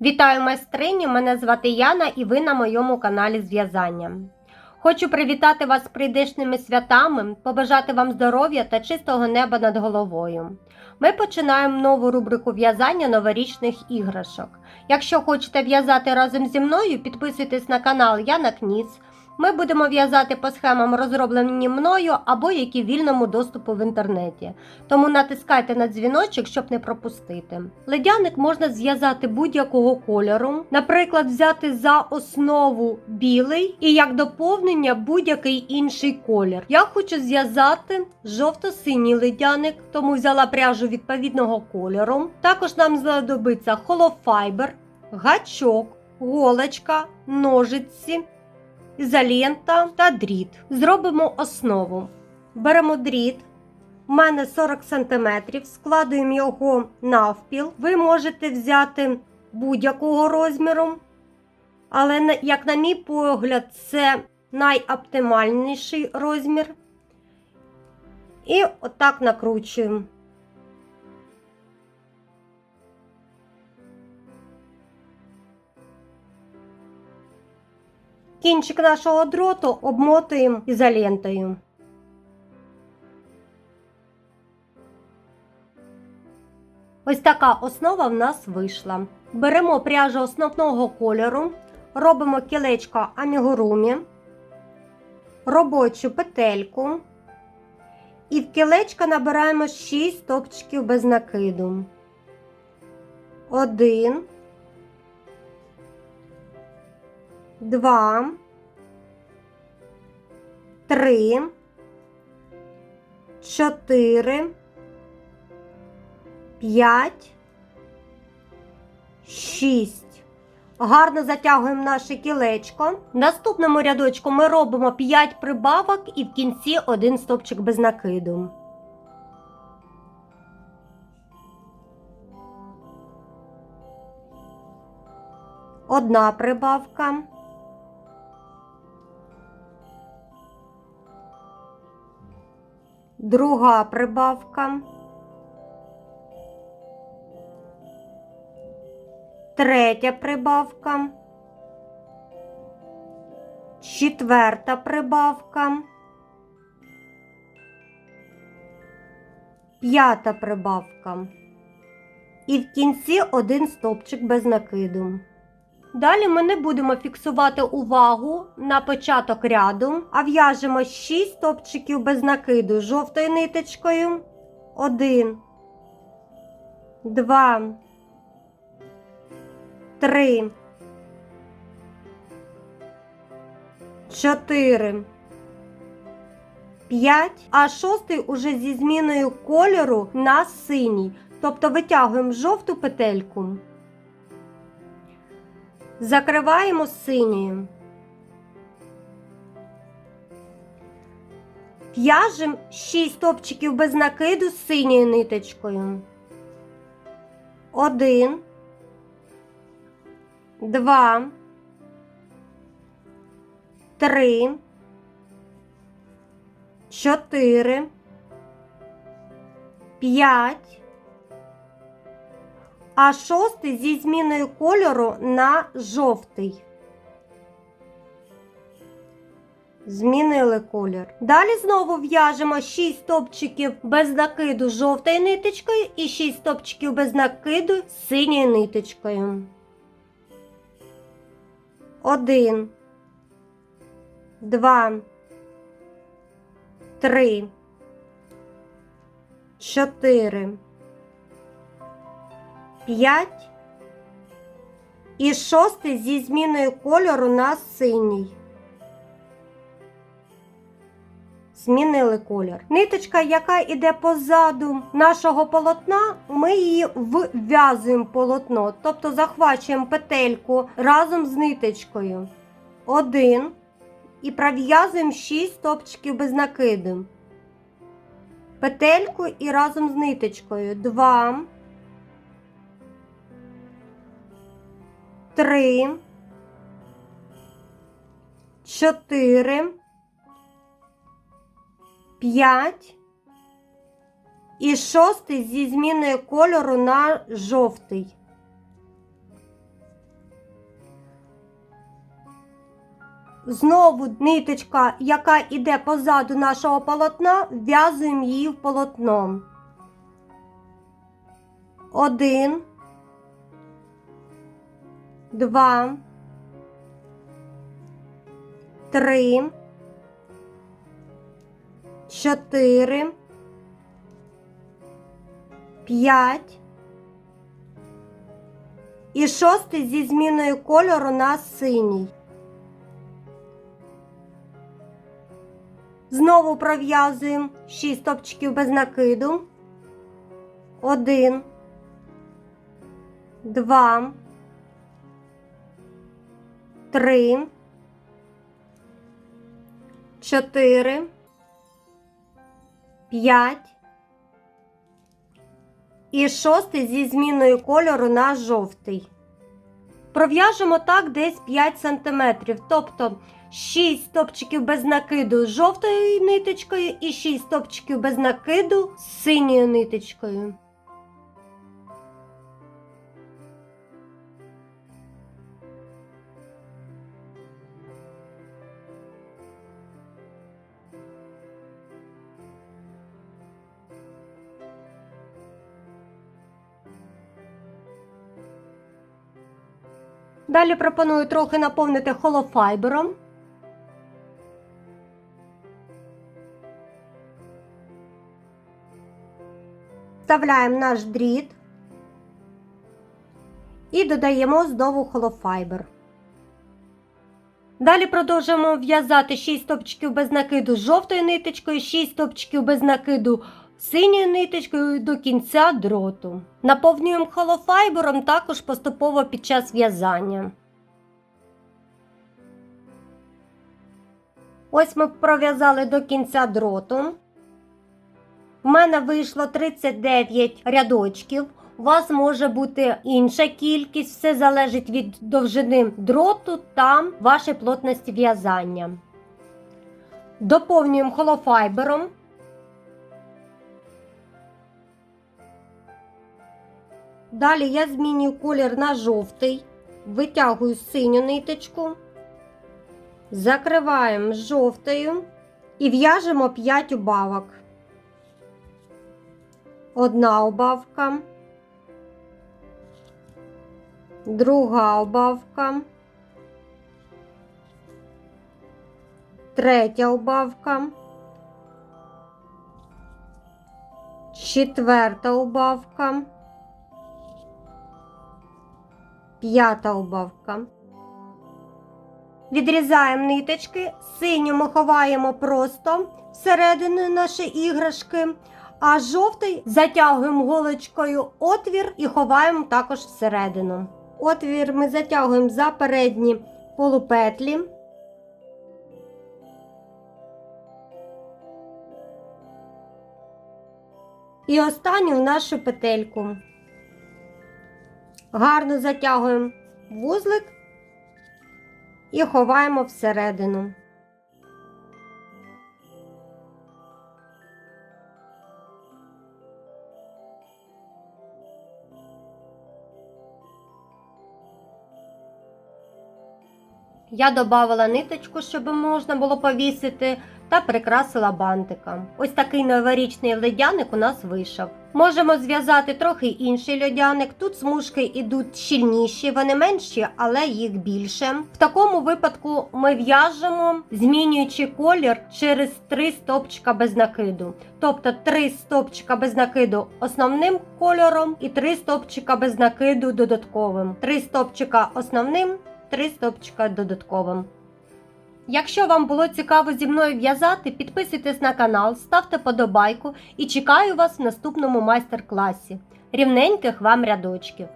Вітаю майстрині! Мене звати Яна і ви на моєму каналі з в'язання. Хочу привітати вас з прийдешними святами, побажати вам здоров'я та чистого неба над головою. Ми починаємо нову рубрику в'язання новорічних іграшок. Якщо хочете в'язати разом зі мною, підписуйтесь на канал Яна Кніц. Ми будемо в'язати по схемам, розроблені мною або які вільному доступу в інтернеті. Тому натискайте на дзвіночок, щоб не пропустити. Ледяник можна зв'язати будь-якого кольору, наприклад, взяти за основу білий і як доповнення будь-який інший колір. Я хочу зв'язати жовто-синій ледяник, тому взяла пряжу відповідного кольору. Також нам знадобиться холофайбер, гачок, голочка, ножиці ізолента та дріт. Зробимо основу. Беремо дріт. У мене 40 см, складуємо його навпіл. Ви можете взяти будь-якого розміру, але, як на мій погляд, це найоптимальніший розмір. І отак накручуємо. Кінчик нашого дроту обмотуємо ізолентою. Ось така основа в нас вийшла. Беремо пряжу основного кольору, робимо кілечко амігурумі, робочу петельку і в кілечко набираємо 6 стопчиків без накиду. Один. Два, три, чотири, п'ять, шість. Гарно затягуємо наше кілечко. В наступному рядочку ми робимо 5 прибавок і в кінці один стопчик без накиду. Одна прибавка. Друга прибавка. Третя прибавка. Четверта прибавка. П'ята прибавка. І в кінці один стопчик без накиду. Далі ми не будемо фіксувати увагу на початок ряду, а в'яжемо 6 стопчиків без накиду жовтою ниточкою. 1, 2, 3, 4, 5, а шостий уже зі зміною кольору на синій. Тобто витягуємо жовту петельку. Закриваємо синьою. В'яжемо 6 стопчиків без накиду з синьою ниточкою. Один, два, три, чотири, п'ять, а шостий зі зміною кольору на жовтий. Змінили колір. Далі знову в'яжемо 6 стопчиків без накиду жовтою ниточкою і 6 стопчиків без накиду синьою ниточкою. Один, два, три, чотири. 5 і шостий зі зміною кольору на синій. Змінили колір. Ниточка, яка йде позаду нашого полотна, ми її вв'язуємо полотно, тобто захвачуємо петельку разом з ниточкою. Один. І пров'язуємо 6 стопчиків без накиду. Петельку і разом з ниточкою. 2. три, чотири, п'ять і шостий зі зміною кольору на жовтий. Знову ниточка, яка йде позаду нашого полотна, в'язуємо її в полотно. Один два, три, чотири, п'ять. І шостий зі зміною кольору на синій. Знову пров'язуємо 6 стопчиків без накиду. Один, два, три, чотири, п'ять. І шостий зі зміною кольору на жовтий. Пров'яжемо так десь 5 см, тобто 6 стопчиків без накиду з жовтою ниточкою і 6 стопчиків без накиду з синьою ниточкою. Далі пропоную трохи наповнити холофайбером. Вставляємо наш дріт і додаємо знову холофайбер. Далі продовжуємо в'язати 6 стопчиків без накиду жовтою ниточкою, 6 стопчиків без накиду синьою ниточкою до кінця дроту. Наповнюємо холофайбером також поступово під час в'язання. Ось ми пров'язали до кінця дроту. У мене вийшло 39 рядочків. У вас може бути інша кількість, все залежить від довжини дроту та вашої плотності в'язання. Доповнюємо холофайбером. Далі я змінюю колір на жовтий, витягую синю ниточку, закриваємо жовтою і в'яжемо 5 убавок. Одна убавка, друга убавка, третя убавка, четверта убавка. П'ята убавка. Відрізаємо ниточки, синю ми ховаємо просто всередину нашої іграшки, а жовтий затягуємо голочкою отвір і ховаємо також всередину. Отвір ми затягуємо за передні полупетлі. І останню в нашу петельку. Гарно затягуємо вузлик і ховаємо всередину. Я додавала ниточку, щоб можна було повісити, та прикрасила бантиком. Ось такий новорічний ледяник у нас вийшов. Можемо зв'язати трохи інший льодяник. Тут смужки йдуть щільніші, вони менші, але їх більше. В такому випадку ми в'яжемо, змінюючи колір через три стопчика без накиду. Тобто три стопчика без накиду основним кольором і три стопчика без накиду додатковим. Три стопчика основним, три стопчика додатковим. Якщо вам було цікаво зі мною в'язати, підписуйтесь на канал, ставте подобайку і чекаю вас в наступному майстер-класі. Рівненьких вам рядочків!